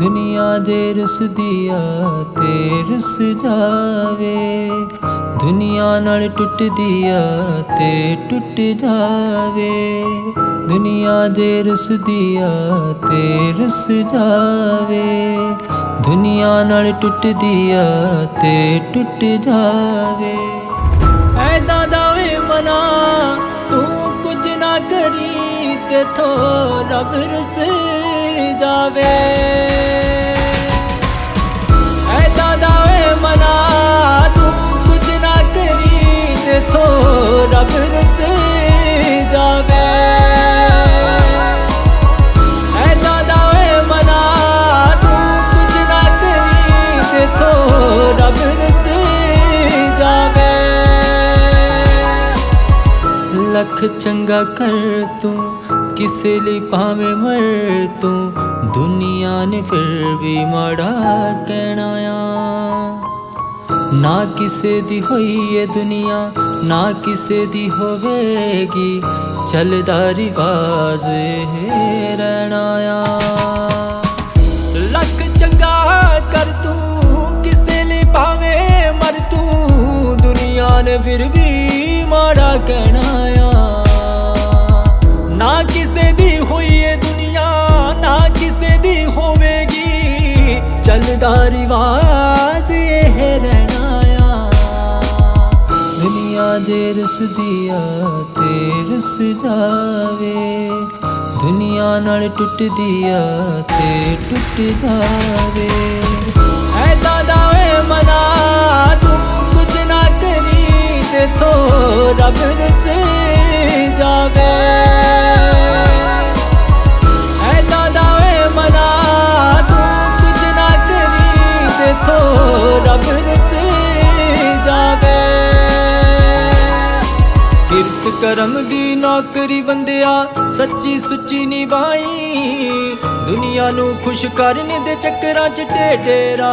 ਦੁਨੀਆ ਜੇ ਰੁੱਸਦੀ ਆ ਤੇ ਰੁੱਸ ਜਾਵੇ। ਦੁਨੀਆ ਨਾਲ ਟੁੱਟਦੀ ਆ ਤੇ ਟੁੱਟ ਜਾਵੇ। ਦੁਨੀਆ ਜੇ ਰੁੱਸਦੀ ਆ ਤੇ ਰੁੱਸ ਜਾਵੇ। ਦੁਨੀਆ ਨਾਲ ਟੁੱਟਦੀ ਆ ਤੇ ਟੁੱਟ ਜਾਵੇ। ਐਦਾਂ ਦਾ ਵੇ ਮਨਾ ਤੂੰ ਕੁਝ ਨਾ ਕਰੀ ਤੇ ਥੋ ਰੱਬ ਰਸ ਜਾਵੇ। ਐਦਾਂ ਦਾ ਵੇ ਮਨਾ ਤੂੰ, ਕੁਝ ਨਾ ਕਰੀ ਤੇ ਥੋ ਰੱਬ ਰਸ ਜਾਵੇ। ਐਦਾਂ ਦਾ ਵੇ ਮਨਾ ਤੂੰ, ਕੁਝ ਨਾ ਕਰੀ ਤੇ ਥੋ ਰੱਬ ਰਸ ਜਾਵੇ। ਲੱਖ ਚੰਗਾ ਕਰ ਤੂੰ ਕਿਸੇ ਲਈ ਭਾਵੇਂ ਮਰ ਤੂੰ ਦੁਨੀਆ ਨੇ ਫਿਰ ਵੀ ਮਾੜਾ ਕਹਿਣਾ ਆ ਨਾ ਕਿਸੇ ਦੀ ਹੋਈ ਏ ਦੁਨੀਆ ਨਾ ਕਿਸੇ ਦੀ ਹੋਵੇਗੀ ਚੱਲਦਾ ਰਿਵਾਜ ਇਹ ਰਹਿਣਾ ਆ ਲੱਖ ਚੰਗਾ ਕਰ ਤੂੰ ਕਿਸੇ ਲਈ ਭਾਵੇਂ ਮਰ ਤੂੰ ਦੁਨੀਆ ਨੇ ਫਿਰ ਵੀ ਮਾੜਾ ਕਹਿਣਾ ਆ ਨਾ ਕਿਸੇ ਚੱਲਦਾ ਰਿਵਾਜ ਇਹ ਰਹਿਣਾ ਆ। ਦੁਨੀਆ ਦੇ ਰੁੱਸਦੀ ਤੇ ਰੁੱਸ ਜਾਵੇ। ਦੁਨੀਆ ਨਾਲ ਟੁੱਟਦੀ ਆ ਤੇ ਟੁੱਟ ਜਾਵੇ। ਐਦਾਂ ਦਾ ਵੇ ਮਨਾ ਤੂੰ, ਕੁਝ ਨਾ ਕਰੀ ਤੇ ਥੋ ਰੱਬ ਕਰਮ ਦੀ ਨੌਕਰੀ ਬੰਦਿਆ ਸੱਚੀ ਸੁੱਚੀ ਨਿਭਾਈ। ਦੁਨੀਆ ਨੂੰ ਖੁਸ਼ ਕਰਨ ਦੇ ਚੱਕਰਾਂ 'ਚ ਢੇਢੇਰਾ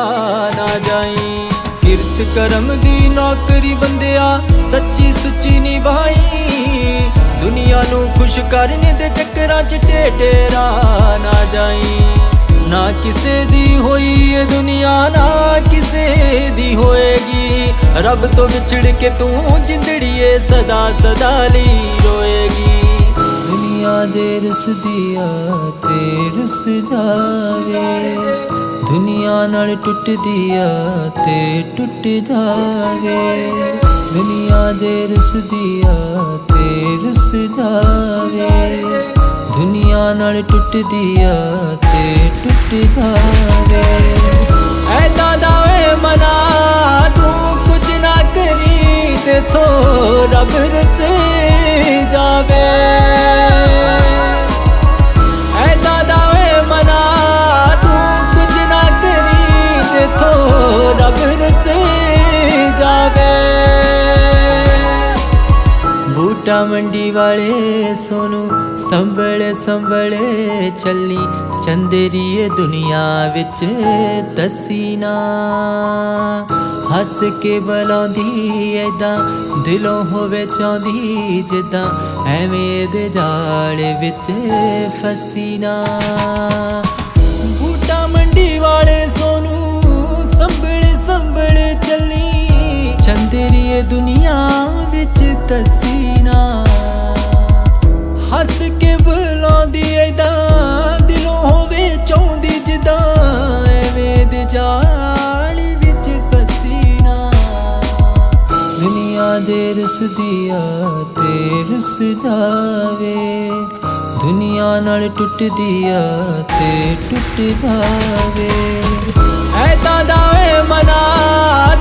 ਨਾ ਜਾਈ। ਕਿਰਤ ਕਰਮ ਦੀ ਨੌਕਰੀ ਬੰਦਿਆ ਸੱਚੀ ਸੁੱਚੀ ਨਿਭਾਈ। ਦੁਨੀਆ ਨੂੰ ਖੁਸ਼ ਕਰਨ ਦੇ ਚੱਕਰਾਂ 'ਚ ਢੇਢੇਰਾ ਨਾ ਜਾਈ। ਨਾ ਕਿਸੇ ਦੀ ਹੋਈ ਇਹ ਦੁਨੀਆ, ਨਾ ਕਿਸੇ ਦੀ ਹੋਏਗੀ। ਰੱਬ ਤੋਂ ਵਿਛੜ ਕੇ ਤੂੰ ਜਿੰਦੜੀਏ ਸਦਾ ਸਦਾ ਲਈ ਰੋਏਗੀ। ਦੁਨੀਆ ਦੇ ਰੁੱਸਦੀ ਤੇ ਰੁੱਸ ਜਾਵੇ। ਦੁਨੀਆ ਨਾਲ ਟੁੱਟਦੀ ਆ ਤੇ ਟੁੱਟ ਜਾਵੇ। ਦੁਨੀਆ ਦੇ ਰੁੱਸਦੀ ਆ ਤੇ ਰੁੱਸ ਜਾਵੇ। ਦੁਨੀਆ ਨਾਲ ਟੁੱਟਦੀ ਆ ਤੇ ਟੁੱਟ ਜਾਵੇ ਐਦਾਂ ਮਨਾ ਤੂੰ ਕੁਝ ਨਾ ਕਰੀ ਤੇ ਥੋ ਰੱਬ ਰਸ। ਜਾਵੇ ਮੰਡੀ ਵਾਲੇ ਸੋਨੂੰ ਸੰਭਲੇ ਸੰਭਲੇ ਚੱਲੀ ਚੰਦਰੀਏ ਦੁਨੀਆ ਵਿੱਚ ਦਸੀ ਨਾ। ਹੱਸ ਕੇ ਬੁਲਾਉਂਦੀ ਐਦਾਂ ਦਿਲੋਂ ਹੋਵੇ ਚਾਹੁੰਦੀ ਜਿੱਦਾਂ, ਐਵੇਂ ਦੇ ਜਾਲ ਵਿੱਚ ਫਸੀ ਨਾ। ਬੂਟਾ ਮੰਡੀ ਵਾਲੇ ਸੋਨੂੰ ਸੰਭਲੇ ਸੰਭਲੇ ਚੱਲੀ ਚੰਦਰੀਏ ਦੁਨੀਆ ਵਿੱਚ ਦਸੀ ਦੁਨੀਆ ਦੇ ਤੇ ਰੁੱਸ ਜਾਵੇ। ਦੁਨੀਆ ਨਾਲ ਟੁੱਟਦੀ ਆ ਤੇ ਟੁੱਟ ਜਾਵੇ। ਐਦਾਂ ਦਾ ਵੇ ਮਨਾ,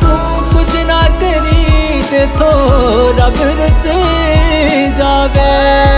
ਤੂੰ ਕੁਝ ਨਾ ਕਰੀ ਤੇ ਥੋ ਰੱਬ ਰਸ ਜਾਵੇ।